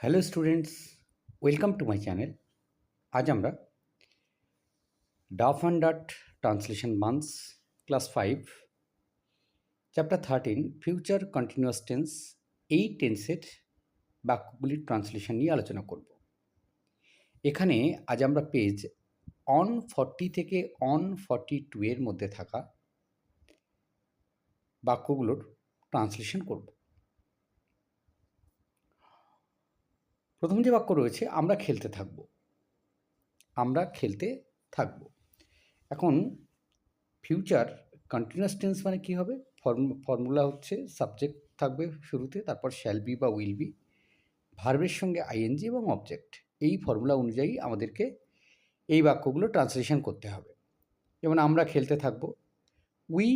Hello students welcome to my channel আজ আমরা Duff and Dutt translation months class five chapter thirteen future continuous tense এই টেন্সের বাক্যগুলির translation নিয়ে আলোচনা করব। এখানে আজ আমরা পেজ অন ফর্টি থেকে অন ফর্টি টু এর মধ্যে থাকা বাক্যগুলোর ট্রান্সলেশন করব। প্রথম যে বাক্য রয়েছে, আমরা খেলতে থাকব। আমরা খেলতে থাকব। এখন ফিউচার কন্টিনিউয়াস টেন্স মানে কী হবে? ফর্মুলা হচ্ছে সাবজেক্ট থাকবে শুরুতে, তারপর শ্যাল বি বা উইল বি ভার্বের সঙ্গে আইএনজি এবং অবজেক্ট এই ফর্মুলা অনুযায়ী আমাদেরকে এই বাক্যগুলো ট্রান্সলেশন করতে হবে। যেমন, আমরা খেলতে থাকব। উই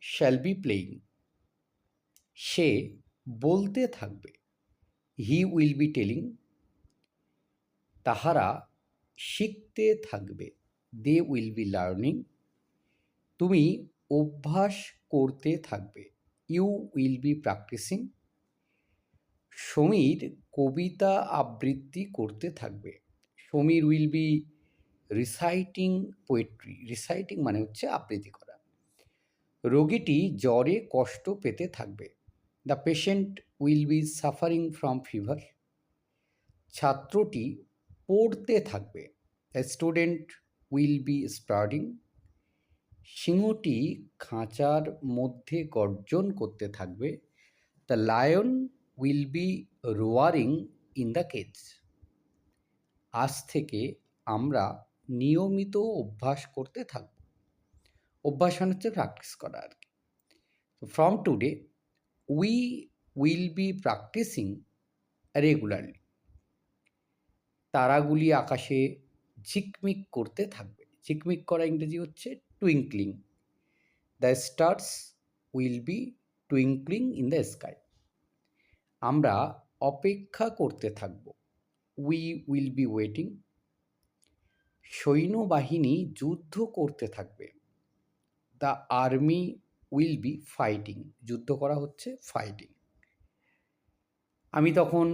শ্যাল বি প্লেয়িং সে বলতে থাকবে। হি উইল বি টেলিং তাহারা শিখতে থাকবে। দে উইল বি লার্নিং তুমি অভ্যাস করতে থাকবে। You will be practising Samir কবিতা আবৃত্তি করতে থাকবে। Samir will be reciting poetry reciting মানে হচ্ছে আবৃত্তি করা। রোগীটি জ্বরে কষ্ট পেতে থাকবে। The patient will be suffering from fever ছাত্রটি পড়তে থাকবে। স্টুডেন্ট উইল বি স্টাডিং সিংহটি খাঁচার মধ্যে গর্জন করতে থাকবে। The lion will be roaring in the cage আজ থেকে আমরা নিয়মিত অভ্যাস করতে থাকব। অভ্যাস মানে হচ্ছে প্র্যাকটিস করা আর কি। From today we will be practising regularly তারাগুলি আকাশে ঝিকমিক করতে থাকবে। ঝিকমিক করা ইংরেজি হচ্ছে twinkling the stars will be twinkling in the sky আমরা অপেক্ষা করতে থাকব। উই উইল বি ওয়েটিং সৈন্যবাহিনী যুদ্ধ করতে থাকবে। The army will be fighting যুদ্ধ করা হচ্ছে ফাইটিং আমি তখন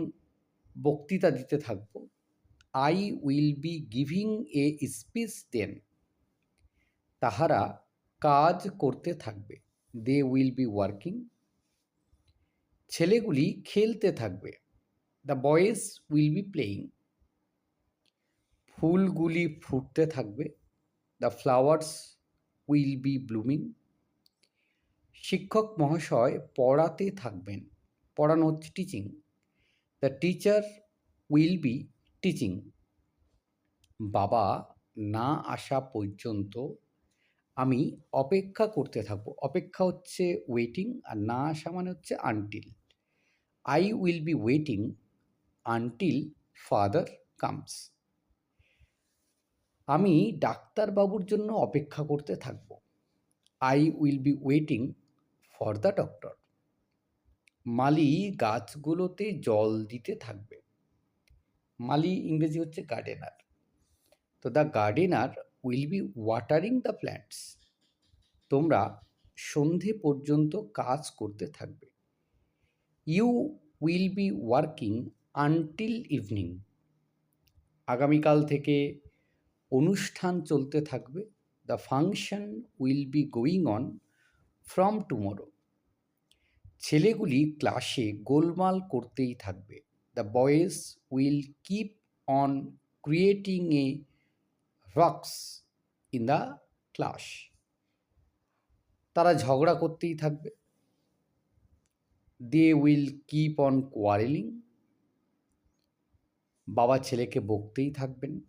বক্তৃতা দিতে থাকব। I will be giving a speech then তাহারা কাজ করতে থাকবে। দে উইল বি ওয়ার্কিং ছেলেগুলি খেলতে থাকবে। The boys will be playing ফুলগুলি ফুটতে থাকবে। The flowers will be blooming শিক্ষক মহাশয় পড়াতে থাকবেন। পড়ানো হচ্ছে teaching the teacher will be teaching বাবা, না আসা পর্যন্ত আমি অপেক্ষা করতে থাকব। অপেক্ষা হচ্ছে ওয়েটিং আর না আসা মানে হচ্ছে until I will be waiting until father comes আমি ডাক্তারবাবুর জন্য অপেক্ষা করতে থাকব। I will be waiting for the doctor মালি গাছগুলোতে জল দিতে থাকবে। মালি ইংরেজি হচ্ছে গার্ডেনার তো the gardener will be watering the plants তোমরা সন্ধে পর্যন্ত কাজ করতে থাকবে। You will be working until evening আগামীকাল থেকে অনুষ্ঠান চলতে থাকবে। The function will be going on from tomorrow ছেলেগুলি ক্লাসে গোলমাল করতেই থাকবে। The boys will keep on creating a ruckus in the class তারা ঝগড়া করতেই থাকবে। They will keep on quarrelling বাবা ছেলেকে বকতেই থাকবেন।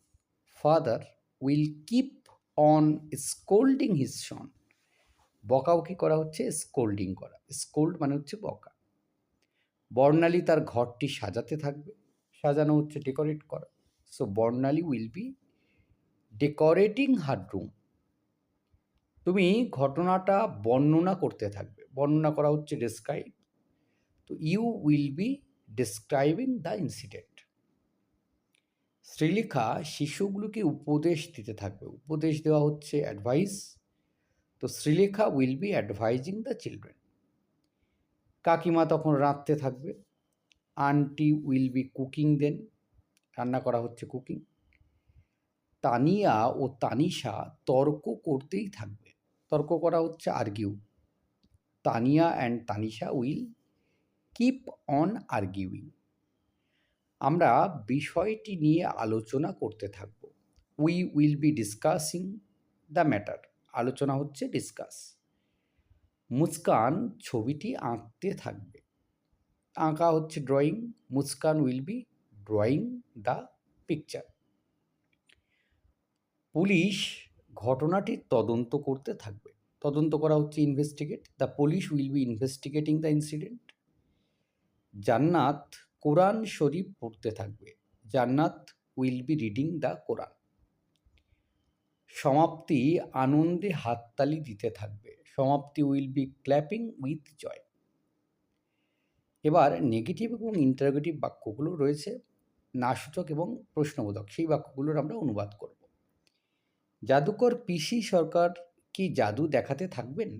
Father will keep on scolding his son বকাবকি করা হচ্ছে স্কোল্ডিং করা। স্কোল্ড মানে হচ্ছে বকা। বর্ণালী তার ঘরটি সাজাতে থাকবে। সাজানো হচ্ছে ডেকোরেট করা। So Barnali will be decorating her room তুমি ঘটনাটা বর্ণনা করতে থাকবে। বর্ণনা করা হচ্ছে ডেসক্রাইব তো you will be describing the incident Srilekha শিশুগুলোকে উপদেশ দিতে থাকবে। উপদেশ দেওয়া হচ্ছে অ্যাডভাইস তো Srilekha will be advising the children কাকিমা তখন রাঁধতে থাকবে। Aunty will be cooking then. রান্না করা হচ্ছে কুকিং। তানিয়া ও তানিশা তর্ক করতেই থাকবে। তর্ক করা হচ্ছে argue. Tania and Tanisha will keep on arguing. আমরা বিষয়টি নিয়ে আলোচনা করতে থাকব। We will be discussing the matter. আলোচনা হচ্ছে ডিসকাস। মুস্কান ছবিটি আঁকতে থাকবে। আঁকা হচ্ছে drawing Muskan will be drawing the picture police ঘটনাটির তদন্ত করতে থাকবে। তদন্ত করা হচ্ছে investigate the police will be investigating the incident Jannat Quran Sharif পড়তে থাকবে। Jannat will be reading the Quran সমাপ্তি আনন্দে হাততালি দিতে থাকবে। Samapti will be clapping with joy. এবার নেগেটিভ এবং ইন্টারোগেটিভ বাক্যগুলো রয়েছে নাসূচক এবং প্রশ্নবোধক, সেই বাক্যগুলোর আমরা অনুবাদ করব। জাদুকর পিসি সরকার কি জাদু দেখাতে থাকবেন?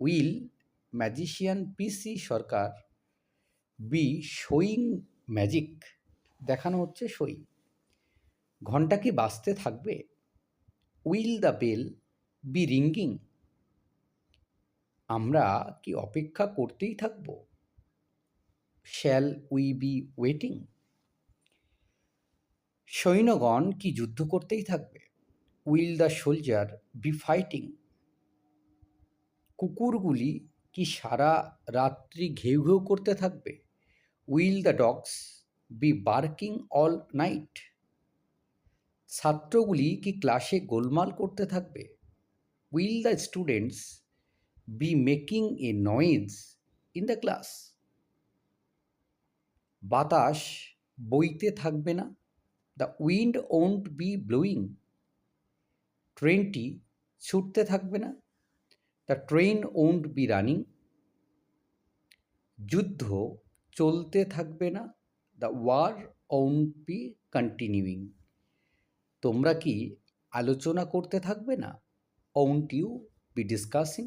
Will magician PC Sorcar be showing magic? দেখানো হচ্ছে শোয়িং। ঘণ্টা কি বাজতে থাকবে? Will the bell be ringing? আমরা কি অপেক্ষা করতেই থাকব? শ্যাল উই বি ওয়েটিং সৈন্যগণ কি যুদ্ধ করতেই থাকবে? Will the soldier be fighting কুকুরগুলি কি সারা রাত্রি ঘেউ ঘেউ করতে থাকবে? Will the dogs be barking all night ছাত্রগুলি কি ক্লাসে গোলমাল করতে থাকবে? Will the students be making a noise in the class বাতাস বইতে থাকবে না। The wind won't be blowing ট্রেনটি ছুটতে থাকবে না। The train won't be running যুদ্ধ চলতে থাকবে না। The war won't be continuing তোমরা কি আলোচনা করতে থাকবে না? Won't you B discussing